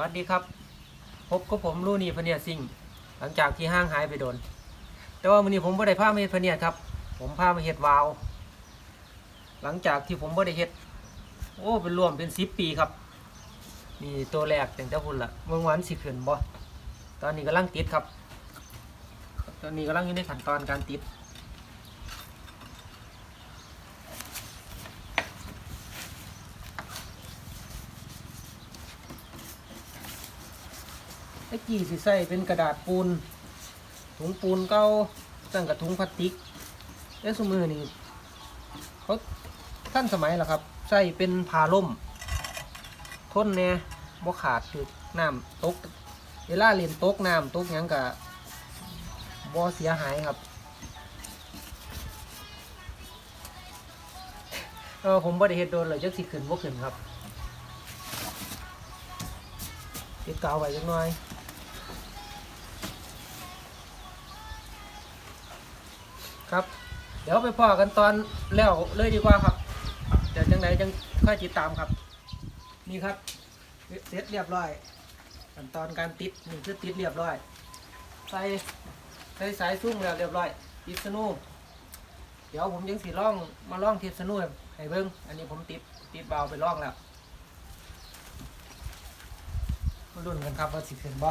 วัสดีครับ พบกับผมลูนี่พเนียดซิงหลังจากที่ห้างหายไปโดน แต่ว่าวันนี้ผมไม่ได้พามาเฮ็ดพเนียดครับ ผมพามาเฮ็ดวาว หลังจากที่ผมไม่ได้เฮ็ด โอ้เป็นรวมเป็นสิบปีครับ นี่ตัวแรกแต่งแต่พุ่นละเมื่อวานสิขึ้นบ่ตอนนี้กำลังติดครับ ตอนนี้กำลังอยู่ในขั้นตอนการติด ไอ้กี่สิใส่เป็นกระดาษปูน ถุงปูนเก่าตั้งกับถุงพลาสติกแล้วสมือนี่เขาท่านสมัยแล้วครับ ใส่เป็นผ้าล่มทนแน่บ่ขาดถึกน้ำตกเวลาเล่นตกน้ำตกยังกะบ่เสียหายครับเออผมบ่ได้เฮ็ดโดนเลยจักสิขึ้นบ่ขึ้นครับติดกาวไว้จักหน่อย ครับ เดี๋ยวไปพอกันตอนแล้วเลยดีกว่าครับเดี๋ยวจังไหนจังค่อยติดตามครับ นี่ครับเสร็จเรียบร้อยขั้นตอนการติดนี่คือติดเรียบร้อย ใส่ใส่สายซุ้งแล้วเรียบร้อยติดสนูเดี๋ยวผมยังสีล่องมาล่องทิดสนูให้เบิ้งอันนี้ผมติดติดเบาไปล่องแล้วมาลุ้นกันครับว่าสิขึ้นบ่